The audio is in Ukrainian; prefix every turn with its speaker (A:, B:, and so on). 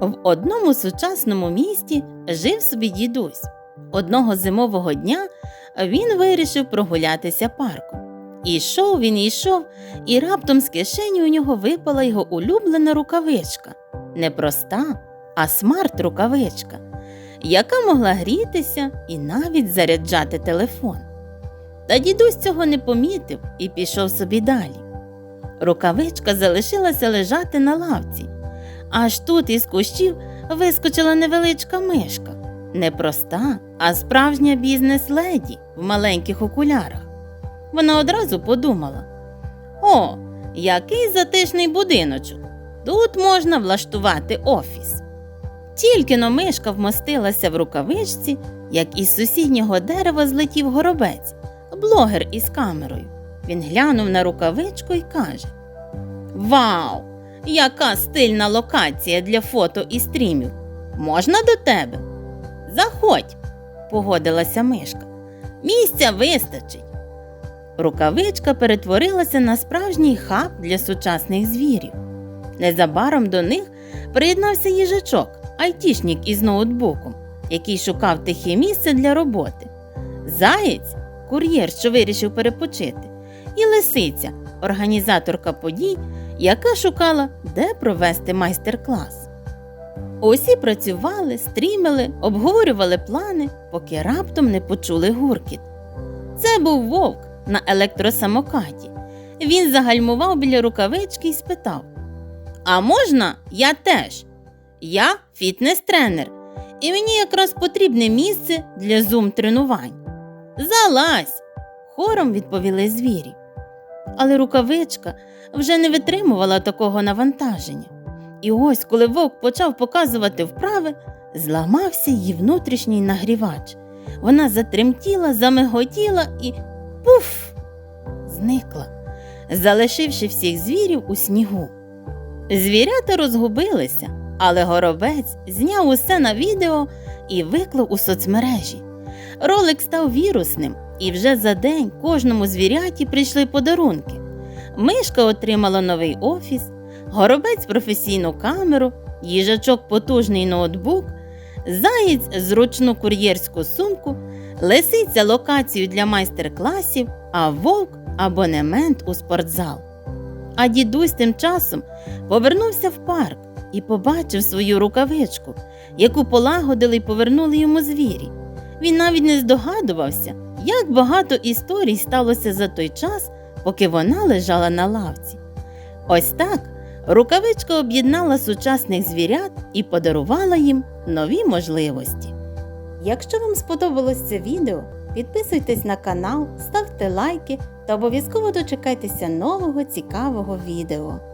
A: В одному сучасному місті жив собі дідусь. Одного зимового дня він вирішив прогулятися парком. І йшов він і йшов, і раптом з кишені у нього випала його улюблена рукавичка. Не проста, а смарт-рукавичка, яка могла грітися і навіть заряджати телефон. Та дідусь цього не помітив і пішов собі далі. Рукавичка залишилася лежати на лавці. Аж тут із кущів вискочила невеличка мишка. Не проста, а справжня бізнес-леді в маленьких окулярах. Вона одразу подумала: О, який затишний будиночок! Тут можна влаштувати офіс. Тільки но мишка вмостилася в рукавичці, як із сусіднього дерева злетів горобець, блогер із камерою. Він глянув на рукавичку і каже: Вау! Яка стильна локація для фото і стрімів. Можна до тебе? Заходь, погодилася мишка. Місця вистачить. Рукавичка перетворилася на справжній хаб для сучасних звірів. Незабаром до них приєднався їжачок, айтішнік із ноутбуком, який шукав тихе місце для роботи. Заєць кур'єр, що вирішив перепочити, і лисиця, організаторка подій, яка шукала, де провести майстер-клас. Усі працювали, стрімили, обговорювали плани, поки раптом не почули гуркіт. Це був вовк на електросамокаті. Він загальмував біля рукавички і спитав: А можна я теж? Я фітнес-тренер, і мені якраз потрібне місце для зум-тренувань. Залазь! хором відповіли звірі. Але рукавичка вже не витримувала такого навантаження. І ось, коли вовк почав показувати вправи, зламався її внутрішній нагрівач. Вона затремтіла, замиготіла і пуф! зникла, залишивши всіх звірів у снігу. Звірята розгубилися, але горобець зняв усе на відео і виклав у соцмережі. Ролик став вірусним, і вже за день кожному звіряті прийшли подарунки. Мишка отримала новий офіс, горобець професійну камеру, їжачок потужний ноутбук, заєць зручну кур'єрську сумку, лисиця локацію для майстер-класів, а вовк абонемент у спортзал. А дідусь тим часом повернувся в парк і побачив свою рукавичку, яку полагодили й повернули йому звірі. Він навіть не здогадувався, як багато історій сталося за той час, поки вона лежала на лавці. Ось так рукавичка об'єднала сучасних звірят і подарувала їм нові можливості. Якщо вам сподобалось це відео, підписуйтесь на канал, ставте лайки та обов'язково дочекайтеся нового цікавого відео.